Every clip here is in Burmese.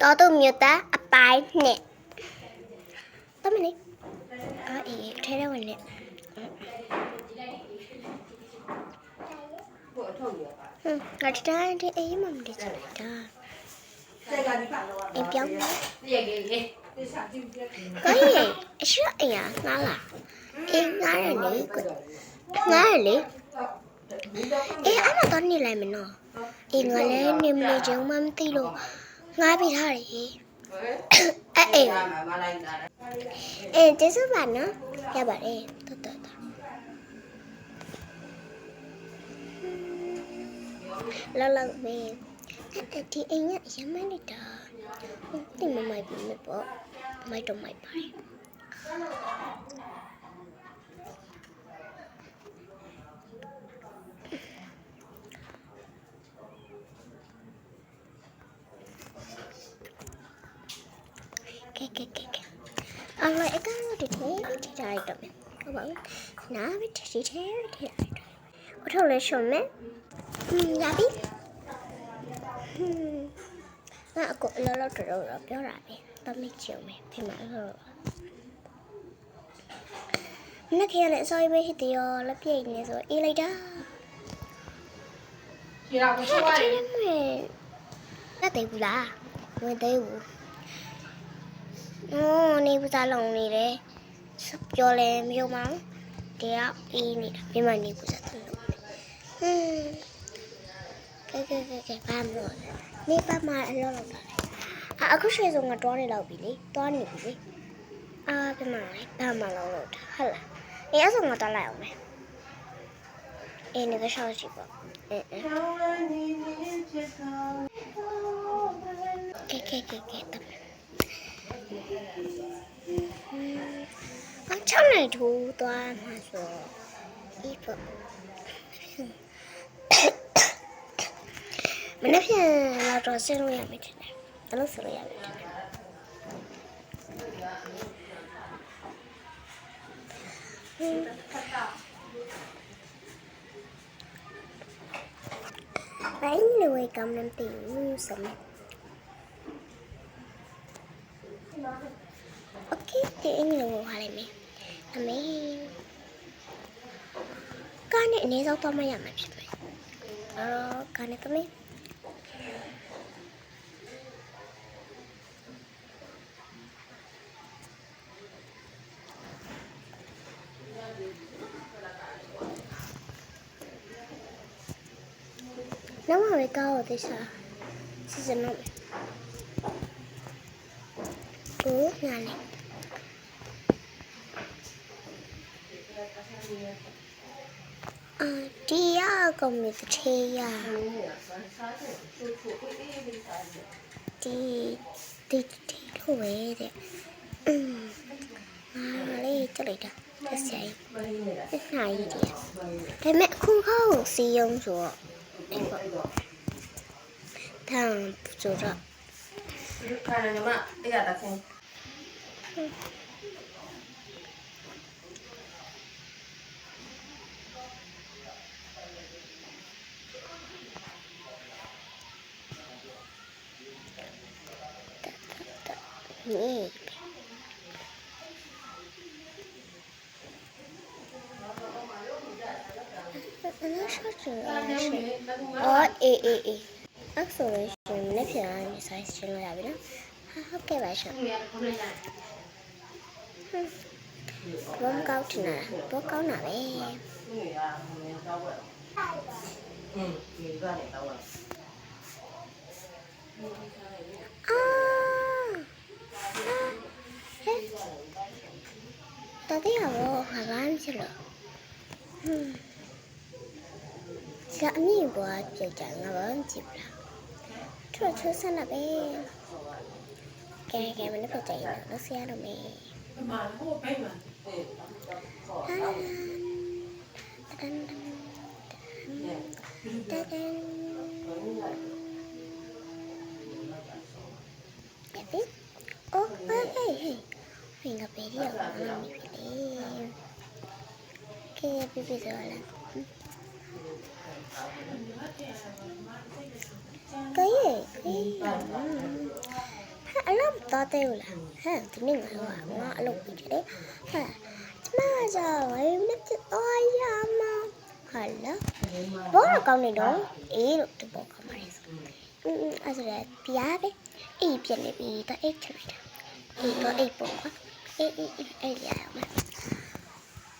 တော်သူမြို့သားအပိုင်းနှစ်တမလေးအာအေးထဲထဲဝင်နေကိုအထုတ်ရပါဟွန်းငါတတိုင်းဒီအေးမှမတည်ချင်လိုက်တာစိတ်ကဒီပါတော့အေးပြောင်းနေရေကြီးရေဒီစားကြည့်ပြကိုကြီးအရှိအရာငါလားအေးငါရလေကိုငါရလေအေးအဲ့မှာတော့နေလိုက်မနော်အေးငါလည်းနေမနေချင်မှမသိလို့ ငါပြီးထားတယ်အေးအေးမလိုက်တာအေးကျေးဇူးပါနော်ရပါတယ်တော်တော်တော်လောလောမေးအဲ့ဒီအိမ်ကအရင်မနေတာဒီမမိုက်ပြီမပေါ့မိုက်တော့မိုက်ပါကဲကဲကဲကဲအမအကောင်တို့ထဲထိထားရတော့မယ်ဟုတ်ပါဘူးနားမထိထိထဲထိထားရတော့အထောက်လဲရှုံမယ် ဟင်းရပြီဟင်းငါအကိုအလောလောတော်တော်တော့ပြောတာပဲတော့မချင်မယ်ပြင်မှာလို့မနေ့ကလည်းအစောကြီးပဲဟစ်တယ်ရောလက်ပြိတ်နေဆိုအေးလိုက်တာဒီတော့ကိုဆိုးရအဲ့တ ဒီယ်မဲ့လက်သေးဘူးလားဝင်သေးဘူးအော်နေဘူးစားလုံးနေတယ်ပြောလဲမယုံပါဘူးတရားအေးနေတာပြင်မှာနေဘူးစားတယ်လို့ဟင်းကဲကဲကဲကဲဘာမလို့နေပါမအလောလောက်တာလေအာအခုရွှေစုံကတွားနေလောက်ပြီလေတွားနေပြီလေအာပြင်မှာလေဘာမှလောက်လောက်တာဟုတ်လားအေးအဲ့ဆိုငါတွားလိုက်အောင်မယ်အေးနေပဲရှောက်ကြည့်ပေါ့အဲအဲကဲကဲကဲကဲတ မအချောင်းနိုင်ထိုးသွားမှာဆိုဒီပေါ့မနေ့ပြန်လာတော့ဆင်းလို့ရမယ်ထင်တယ်ဘယ်လိုဆိုလို့ရမလဲထင် အမေကားနဲ့အနည်းဆုံးသွားမရမှာဖြစ်တယ်အော်ကားနဲ့တမေနောက်မှပဲကားကိုသိစားစစ်စစ်နောက်ကိုညာလေး အာဒီရကောင်မစ်ထေးရဒီဒီဒီလိုပဲတဲ့အင်းအာလေးကြလိုက်တာတက်ဆိုင်တက်နိုင်ကြီးဒါပေမဲ့အခုခေါက်စီယုံဆိုတော့ဒီပေါ့တ န်ဆိုတော့ ခါရညီမအဲ့ရတာဆင်း นี่အဲ့ဒါဆက်ချင်တယ်အော်အေးအေးအေးအဲ့ဆိုလို့ရှိရင်လည်းပြန်နေဆိုင်ချင်လို့ရပြီနော်ဟာဟုတ်ကဲ့ပါရှင်ဘုံကောက်ချင်တာဘောကောင်းတာပဲ သူ့ရမင်းတော့ဝဲอืมဒီကနေတော့ တတိယဘောဟာဘာမှဖြစ်လို့ဟွန်းစာအမြင့်ဘောပြကြငါဘာမှကြည့်ပလားထွက်ထွက်ဆန်းတာပဲကဲကဲမနေ့ပြကြရင်တော့ဆရာတော့မေးမဟိုပဲမှာတန် တန်တန်တန်ပြီအိုးဟေးဟေးဟေးဖင်ကပေရီရောမမီပြီလေကဲပြပြဆိုလာကဲကဲသွားသေးဘူးလားဟဲ့ဒီနေ့ငါတော့ငါအလုပ်ပြီးတယ်ဟဲ့ကျမကဝေးမစ်သွားရမှာဟာလားဘောတော့ကောင်းနေတော့ အေးလို့ဒီဘောကောင်းပါလေဆိုอืมအဲ့ဒါပြားပဲအေးပြက်နေပြီတော့အိတ်ချလိုက်တာအေးတော့အိတ်ပေါ့ကွာအေးအေးအေးရအောင်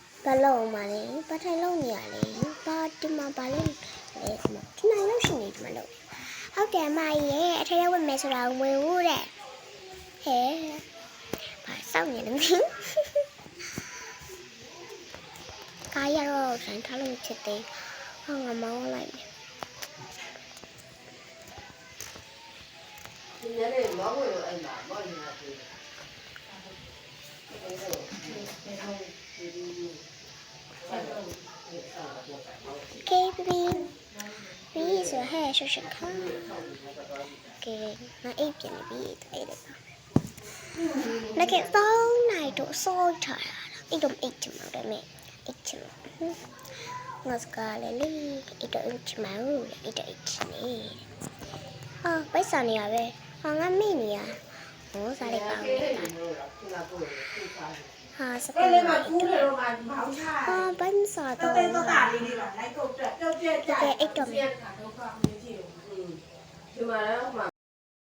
ဘာလုံးမလဲဘာထိုင်လုံးနေရလဲဘာဒီမှာဘာလဲလဲဒီမှာလောက်ရှိနေဒီမှာလို့ဟုတ်တယ်မရဲ့အထက်ရောက်မယ်ဆိုတာဝင်ဦးတဲ့ဟဲ့ဘာစောင့်နေလဲမသိကားရတော့ဆန်ထားလို့ချစ်တယ်ဟောငါမောင်းလိုက်မယ်ဒီနေ့လေမောင်ဝင်လို့အဲ့မှာမောင်နေတာပြီအဲ့ဒါဒီ Okay, baby. Raise your hair, show your car. Okay, my ape and baby to eat it. Look at all night to soul tired. It don't eat him out of me. Eat him. Let's go, Lily. It don't eat him out. It don't eat me. Oh, bây giờ này à bé. Hoàng ăn mì nhỉ? Ủa, sao lại bảo တ်ချင်ငါစကားလေလေအိတ်တော့အိတ်ချင်မှာအိတ်တော့အိတ်ချင်နေအာပိုက်ဆံနေရပဲဟာငါမိနေရဟောစားလိုက်ပါဦးဟာစကားအဲ့လေမှာကူးတယ်တော့မှမောင်းချဟာပန်းစားတော့တော့တဲ့တော့တာလေးတွေပါလိုက်ကုတ်တက်ပြုတ်ပြက်ကြကဲအိတ်တော့မေခါတော့ကမင်းကြည့်ဘူးဒီမှာလည်းဟိုမှာ